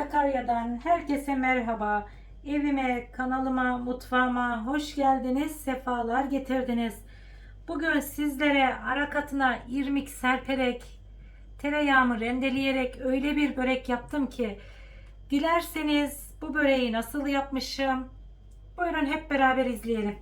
Sakarya'dan herkese merhaba. Evime, kanalıma, mutfağıma hoş geldiniz, sefalar getirdiniz. Bugün sizlere ara katına irmik serperek, tereyağımı rendeleyerek öyle bir börek yaptım ki dilerseniz bu böreği nasıl yapmışım? Buyurun hep beraber izleyelim.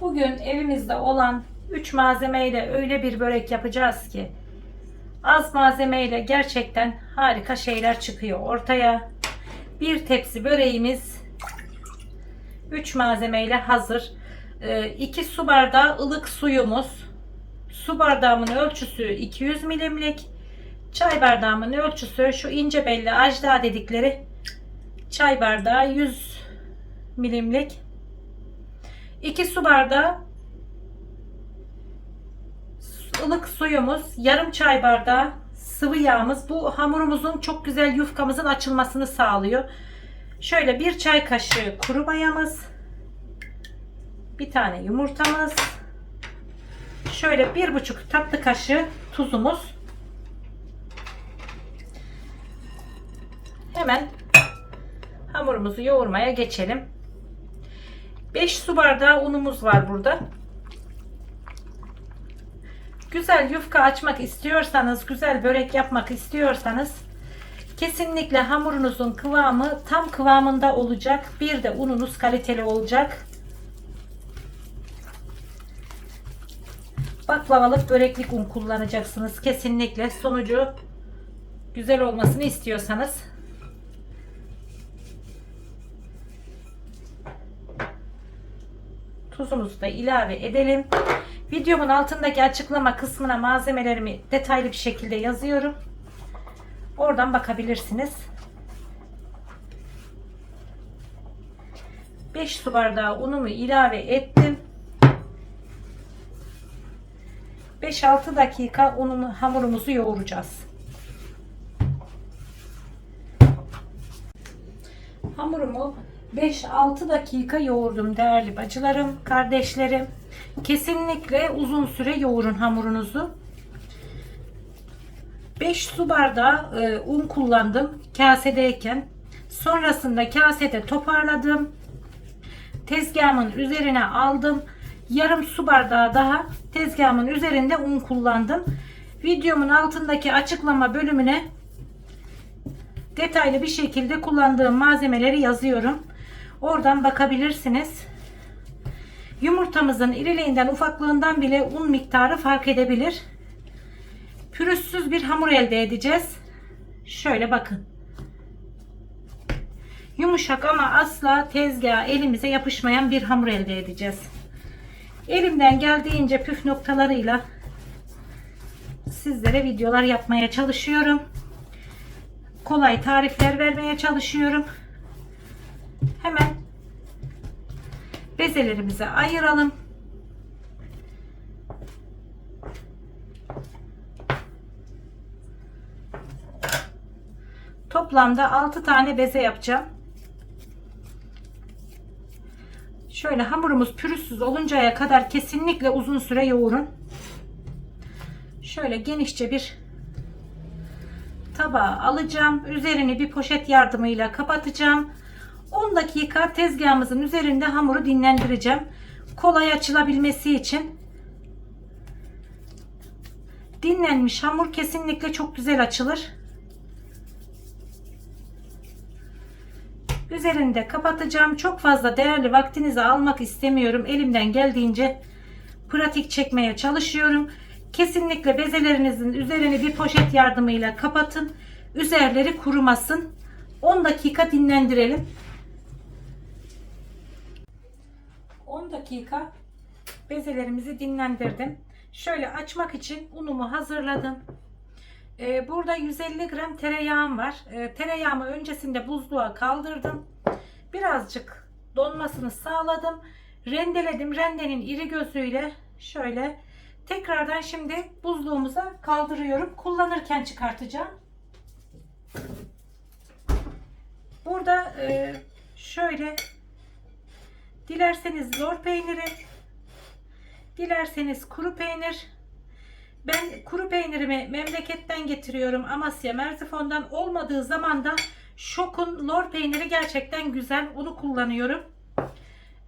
Bugün evimizde olan 3 malzemeyle öyle bir börek yapacağız ki az malzemeyle gerçekten harika şeyler çıkıyor ortaya. Bir tepsi böreğimiz 3 malzemeyle hazır. 2 su bardağı ılık suyumuz. Su bardağımın ölçüsü 200 milimlik. Çay bardağımın ölçüsü şu ince belli ajda dedikleri çay bardağı 100 milimlik. 2 su bardağı ılık suyumuz, yarım çay bardağı sıvı yağımız. Bu hamurumuzun çok güzel yufkamızın açılmasını sağlıyor. Şöyle bir çay kaşığı kuru mayamız, bir tane yumurtamız, şöyle bir buçuk tatlı kaşığı tuzumuz. Hemen hamurumuzu yoğurmaya geçelim. 5 su bardağı unumuz var burada. Güzel yufka açmak istiyorsanız, güzel börek yapmak istiyorsanız kesinlikle hamurunuzun kıvamı tam kıvamında olacak. Bir de ununuz kaliteli olacak. Baklavalık böreklik un kullanacaksınız. Kesinlikle sonucu güzel olmasını istiyorsanız. Tuzumuzu da ilave edelim. Videomun altındaki açıklama kısmına malzemelerimi detaylı bir şekilde yazıyorum. Oradan bakabilirsiniz. 5 su bardağı unumu ilave ettim. 5-6 dakika unumu, hamurumuzu yoğuracağız. Hamurumu 5-6 dakika yoğurdum değerli bacılarım, kardeşlerim. Kesinlikle uzun süre yoğurun hamurunuzu. 5 su bardağı e, un kullandım kasedeyken. Sonrasında kasede toparladım. Tezgahımın üzerine aldım. Yarım su bardağı daha tezgahımın üzerinde un kullandım. Videomun altındaki açıklama bölümüne detaylı bir şekilde kullandığım malzemeleri yazıyorum. Oradan bakabilirsiniz. Yumurtamızın iriliğinden ufaklığından bile un miktarı fark edebilir. Pürüzsüz bir hamur elde edeceğiz. Şöyle bakın. Yumuşak ama asla tezgaha elimize yapışmayan bir hamur elde edeceğiz. Elimden geldiğince püf noktalarıyla sizlere videolar yapmaya çalışıyorum. Kolay tarifler vermeye çalışıyorum. Hemen bezelerimizi ayıralım. Toplamda 6 tane beze yapacağım. Şöyle hamurumuz pürüzsüz oluncaya kadar kesinlikle uzun süre yoğurun. Şöyle genişçe bir tabağa alacağım. Üzerini bir poşet yardımıyla kapatacağım. 10 dakika tezgahımızın üzerinde hamuru dinlendireceğim. Kolay açılabilmesi için. Dinlenmiş hamur kesinlikle çok güzel açılır. Üzerinde kapatacağım. Çok fazla değerli vaktinizi almak istemiyorum. Elimden geldiğince pratik çekmeye çalışıyorum. Kesinlikle bezelerinizin üzerini bir poşet yardımıyla kapatın. Üzerleri kurumasın. 10 dakika dinlendirelim. 10 dakika bezelerimizi dinlendirdim. Şöyle açmak için unumu hazırladım. Ee, burada 150 gram tereyağım var. Ee, tereyağımı öncesinde buzluğa kaldırdım. Birazcık donmasını sağladım. Rendeledim. Rendenin iri gözüyle şöyle tekrardan şimdi buzluğumuza kaldırıyorum. Kullanırken çıkartacağım. Burada e, şöyle dilerseniz lor peyniri, dilerseniz kuru peynir, Ben kuru peynirimi memleketten getiriyorum Amasya Merzifon'dan olmadığı zaman da Şok'un lor peyniri gerçekten güzel. Onu kullanıyorum.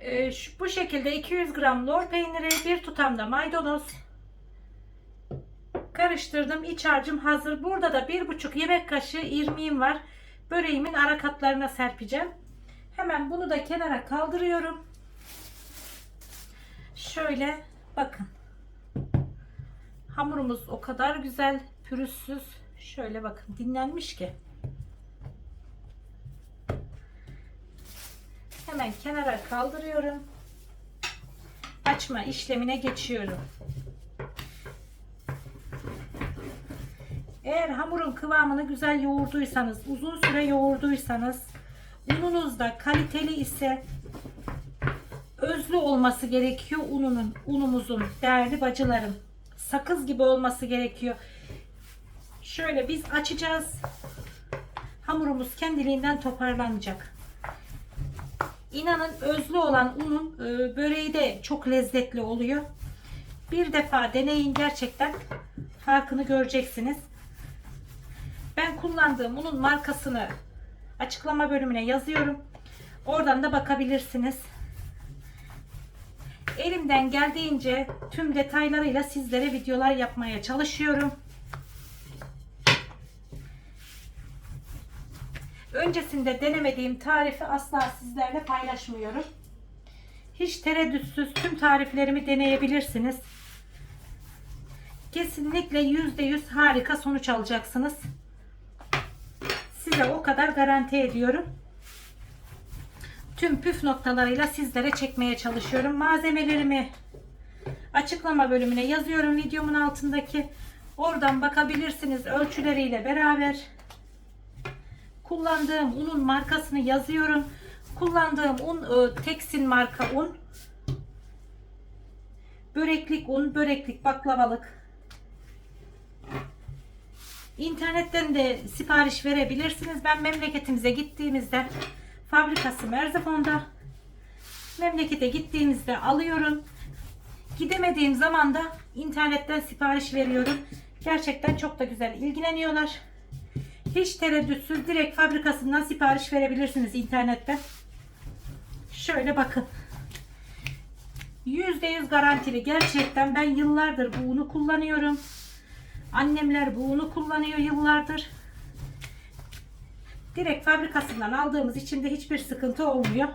Ee, şu- bu şekilde 200 gram lor peyniri, bir tutam da maydanoz karıştırdım. İç harcım hazır. Burada da bir buçuk yemek kaşığı irmiğim var. Böreğimin ara katlarına serpeceğim. Hemen bunu da kenara kaldırıyorum. Şöyle bakın. Hamurumuz o kadar güzel, pürüzsüz. Şöyle bakın dinlenmiş ki. Hemen kenara kaldırıyorum. Açma işlemine geçiyorum. Eğer hamurun kıvamını güzel yoğurduysanız, uzun süre yoğurduysanız, ununuz da kaliteli ise özlü olması gerekiyor ununun, unumuzun değerli bacılarım. Sakız gibi olması gerekiyor. Şöyle biz açacağız. Hamurumuz kendiliğinden toparlanacak. İnanın özlü olan unun e, böreği de çok lezzetli oluyor. Bir defa deneyin gerçekten farkını göreceksiniz. Ben kullandığım unun markasını açıklama bölümüne yazıyorum. Oradan da bakabilirsiniz. Elimden geldiğince tüm detaylarıyla sizlere videolar yapmaya çalışıyorum. Öncesinde denemediğim tarifi asla sizlerle paylaşmıyorum. Hiç tereddütsüz tüm tariflerimi deneyebilirsiniz. Kesinlikle %100 harika sonuç alacaksınız. Size o kadar garanti ediyorum. Tüm püf noktalarıyla sizlere çekmeye çalışıyorum. Malzemelerimi açıklama bölümüne yazıyorum videomun altındaki. Oradan bakabilirsiniz ölçüleriyle beraber. Kullandığım unun markasını yazıyorum. Kullandığım un e, Teksin marka un. Böreklik un, böreklik baklavalık. İnternetten de sipariş verebilirsiniz. Ben memleketimize gittiğimizde fabrikası Merzifon'da. Memlekete gittiğimizde alıyorum. Gidemediğim zaman da internetten sipariş veriyorum. Gerçekten çok da güzel ilgileniyorlar. Hiç tereddütsüz direkt fabrikasından sipariş verebilirsiniz internetten. Şöyle bakın. %100 garantili gerçekten ben yıllardır bu unu kullanıyorum. Annemler bu unu kullanıyor yıllardır. Direkt fabrikasından aldığımız için de hiçbir sıkıntı olmuyor.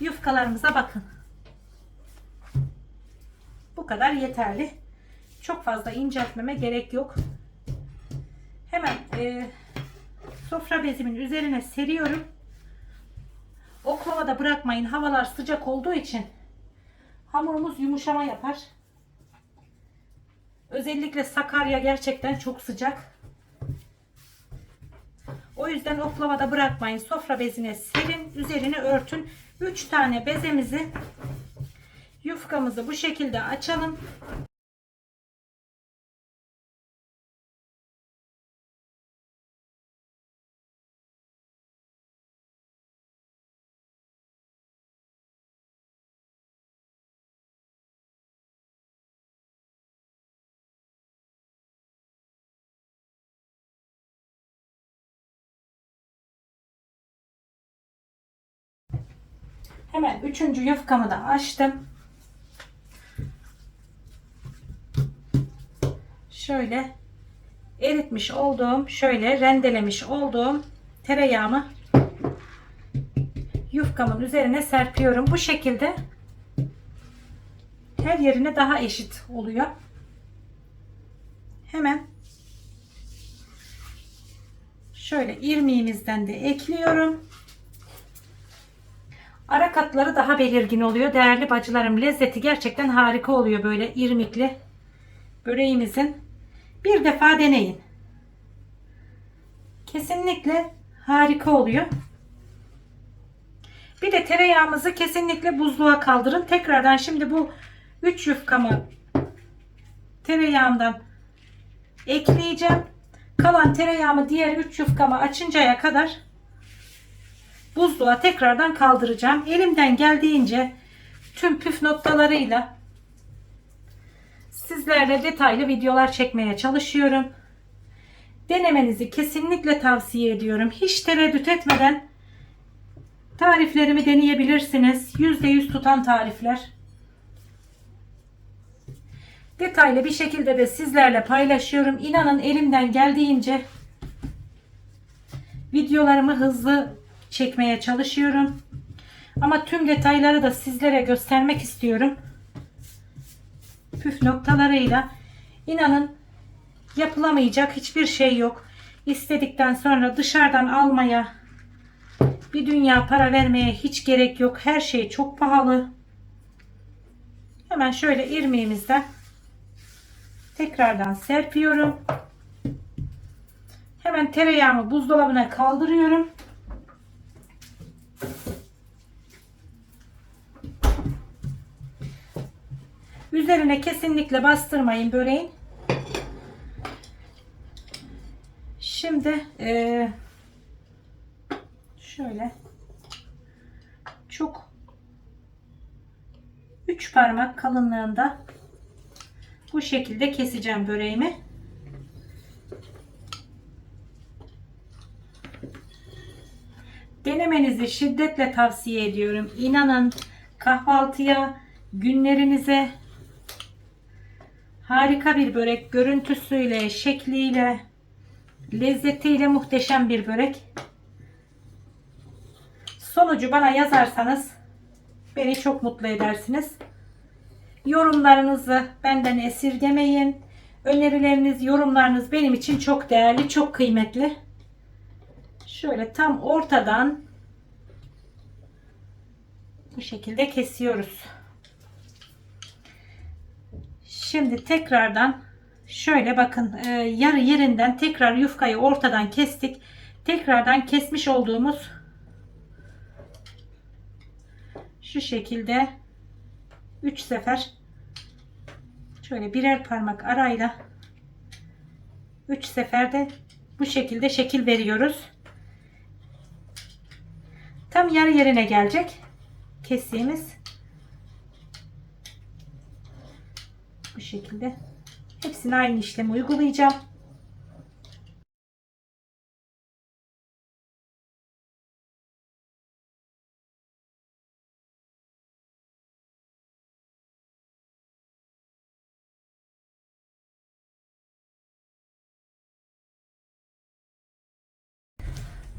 Yufkalarımıza bakın. Bu kadar yeterli. Çok fazla inceltmeme gerek yok. Hemen e, sofra bezimin üzerine seriyorum. Oklavada bırakmayın. Havalar sıcak olduğu için hamurumuz yumuşama yapar. Özellikle Sakarya gerçekten çok sıcak. O yüzden oklavada bırakmayın. Sofra bezine serin, üzerini örtün. 3 tane bezemizi yufkamızı bu şekilde açalım. Hemen üçüncü yufkamı da açtım. Şöyle eritmiş olduğum, şöyle rendelemiş olduğum tereyağımı yufkamın üzerine serpiyorum. Bu şekilde her yerine daha eşit oluyor. Hemen şöyle irmiğimizden de ekliyorum. Ara katları daha belirgin oluyor. Değerli bacılarım lezzeti gerçekten harika oluyor böyle irmikli böreğimizin. Bir defa deneyin. Kesinlikle harika oluyor. Bir de tereyağımızı kesinlikle buzluğa kaldırın. Tekrardan şimdi bu 3 yufkamı tereyağımdan ekleyeceğim. Kalan tereyağımı diğer 3 yufkamı açıncaya kadar buzluğa tekrardan kaldıracağım. Elimden geldiğince tüm püf noktalarıyla sizlerle detaylı videolar çekmeye çalışıyorum. Denemenizi kesinlikle tavsiye ediyorum. Hiç tereddüt etmeden tariflerimi deneyebilirsiniz. %100 tutan tarifler. Detaylı bir şekilde de sizlerle paylaşıyorum. İnanın elimden geldiğince videolarımı hızlı çekmeye çalışıyorum. Ama tüm detayları da sizlere göstermek istiyorum. Püf noktalarıyla inanın yapılamayacak hiçbir şey yok. İstedikten sonra dışarıdan almaya bir dünya para vermeye hiç gerek yok. Her şey çok pahalı. Hemen şöyle irmiğimizden tekrardan serpiyorum. Hemen tereyağımı buzdolabına kaldırıyorum. Üzerine kesinlikle bastırmayın böreğin. Şimdi eee, şöyle çok 3 parmak kalınlığında bu şekilde keseceğim böreğimi. Denemenizi şiddetle tavsiye ediyorum. İnanın kahvaltıya, günlerinize harika bir börek görüntüsüyle, şekliyle, lezzetiyle muhteşem bir börek. Sonucu bana yazarsanız beni çok mutlu edersiniz. Yorumlarınızı benden esirgemeyin. Önerileriniz, yorumlarınız benim için çok değerli, çok kıymetli. Şöyle tam ortadan bu şekilde kesiyoruz. Şimdi tekrardan şöyle bakın e, yarı yerinden tekrar yufkayı ortadan kestik. Tekrardan kesmiş olduğumuz şu şekilde 3 sefer şöyle birer parmak arayla 3 seferde bu şekilde şekil veriyoruz. Tam yarı yerine gelecek kestiğimiz bu şekilde hepsini aynı işlemi uygulayacağım.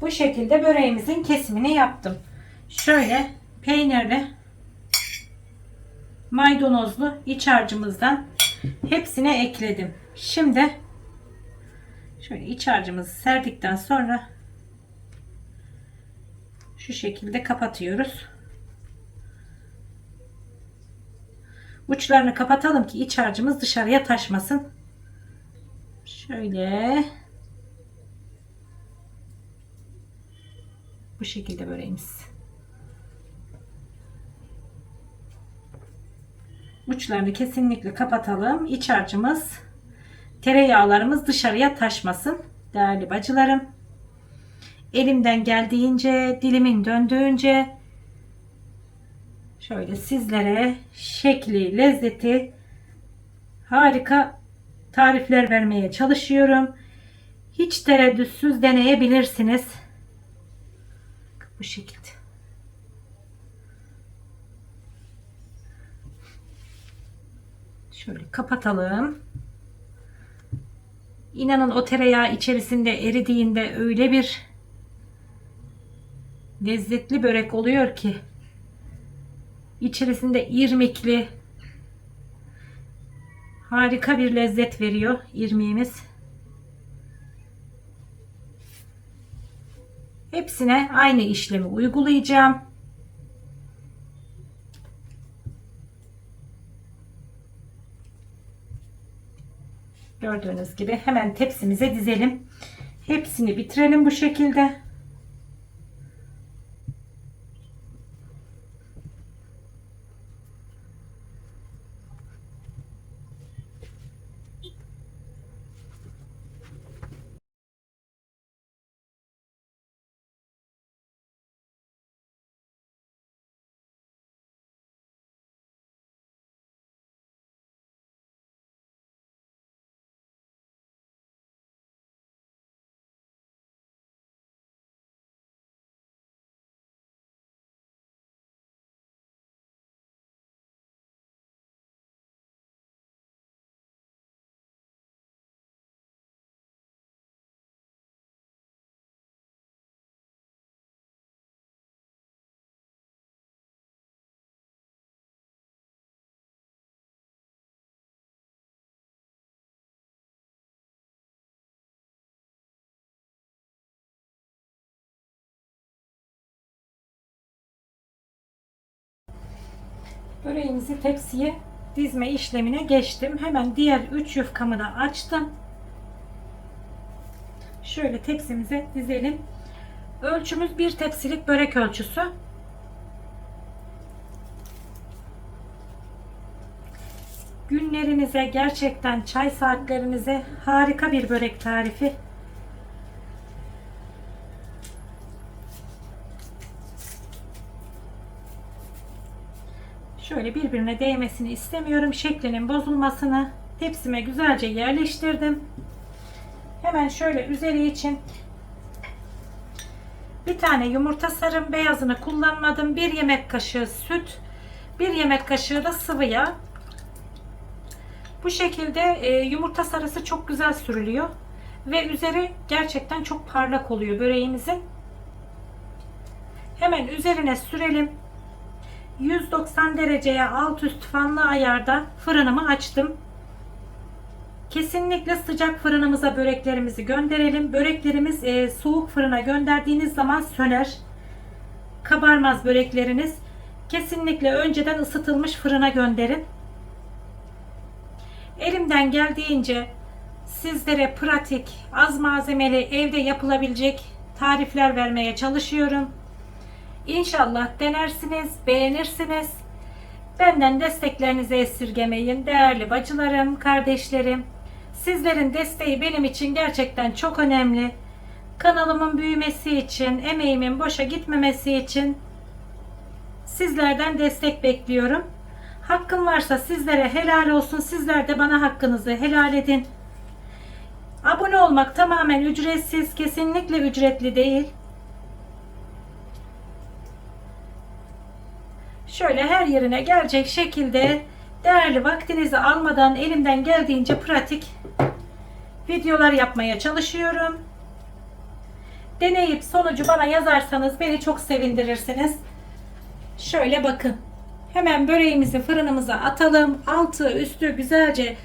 Bu şekilde böreğimizin kesimini yaptım. Şöyle peynirli maydanozlu iç harcımızdan hepsine ekledim. Şimdi şöyle iç harcımızı serdikten sonra şu şekilde kapatıyoruz. Uçlarını kapatalım ki iç harcımız dışarıya taşmasın. Şöyle şekilde böreğimiz. Uçlarını kesinlikle kapatalım. İç harcımız, tereyağlarımız dışarıya taşmasın. Değerli bacılarım. Elimden geldiğince, dilimin döndüğünce şöyle sizlere şekli, lezzeti harika tarifler vermeye çalışıyorum. Hiç tereddütsüz deneyebilirsiniz. Bu şekilde. Şöyle kapatalım. İnanın o tereyağı içerisinde eridiğinde öyle bir lezzetli börek oluyor ki içerisinde irmikli harika bir lezzet veriyor irmiğimiz. Hepsine aynı işlemi uygulayacağım. Gördüğünüz gibi hemen tepsimize dizelim. Hepsini bitirelim bu şekilde. Böreğimizi tepsiye dizme işlemine geçtim. Hemen diğer 3 yufkamı da açtım. Şöyle tepsimize dizelim. Ölçümüz bir tepsilik börek ölçüsü. Günlerinize gerçekten çay saatlerinize harika bir börek tarifi. Şöyle birbirine değmesini istemiyorum. Şeklinin bozulmasını tepsime güzelce yerleştirdim. Hemen şöyle üzeri için bir tane yumurta sarım. Beyazını kullanmadım. Bir yemek kaşığı süt. Bir yemek kaşığı da sıvı yağ. Bu şekilde e, yumurta sarısı çok güzel sürülüyor. Ve üzeri gerçekten çok parlak oluyor böreğimizin. Hemen üzerine sürelim. 190 dereceye alt üst fanlı ayarda fırınımı açtım. Kesinlikle sıcak fırınımıza böreklerimizi gönderelim. Böreklerimiz e, soğuk fırına gönderdiğiniz zaman söner. Kabarmaz börekleriniz. Kesinlikle önceden ısıtılmış fırına gönderin. Elimden geldiğince sizlere pratik, az malzemeli, evde yapılabilecek tarifler vermeye çalışıyorum. İnşallah denersiniz, beğenirsiniz. Benden desteklerinizi esirgemeyin değerli bacılarım, kardeşlerim. Sizlerin desteği benim için gerçekten çok önemli. Kanalımın büyümesi için, emeğimin boşa gitmemesi için sizlerden destek bekliyorum. Hakkım varsa sizlere helal olsun. Sizler de bana hakkınızı helal edin. Abone olmak tamamen ücretsiz, kesinlikle ücretli değil. Şöyle her yerine gelecek şekilde değerli vaktinizi almadan elimden geldiğince pratik videolar yapmaya çalışıyorum. Deneyip sonucu bana yazarsanız beni çok sevindirirsiniz. Şöyle bakın. Hemen böreğimizi fırınımıza atalım. Altı üstü güzelce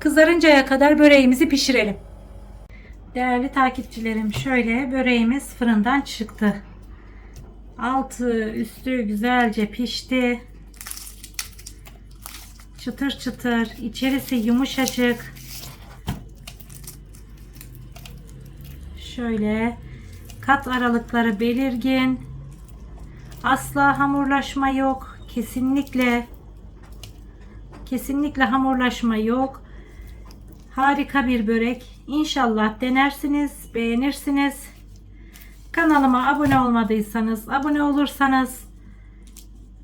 kızarıncaya kadar böreğimizi pişirelim. Değerli takipçilerim şöyle böreğimiz fırından çıktı. Altı üstü güzelce pişti. Çıtır çıtır, içerisi yumuşacık. Şöyle kat aralıkları belirgin. Asla hamurlaşma yok. Kesinlikle kesinlikle hamurlaşma yok. Harika bir börek. İnşallah denersiniz, beğenirsiniz. Kanalıma abone olmadıysanız, abone olursanız,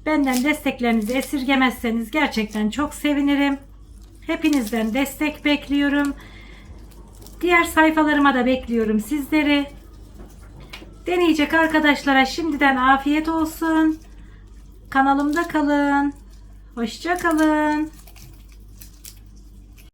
benden desteklerinizi esirgemezseniz gerçekten çok sevinirim. Hepinizden destek bekliyorum. Diğer sayfalarıma da bekliyorum sizleri. Deneyecek arkadaşlara şimdiden afiyet olsun. Kanalımda kalın. Hoşça kalın.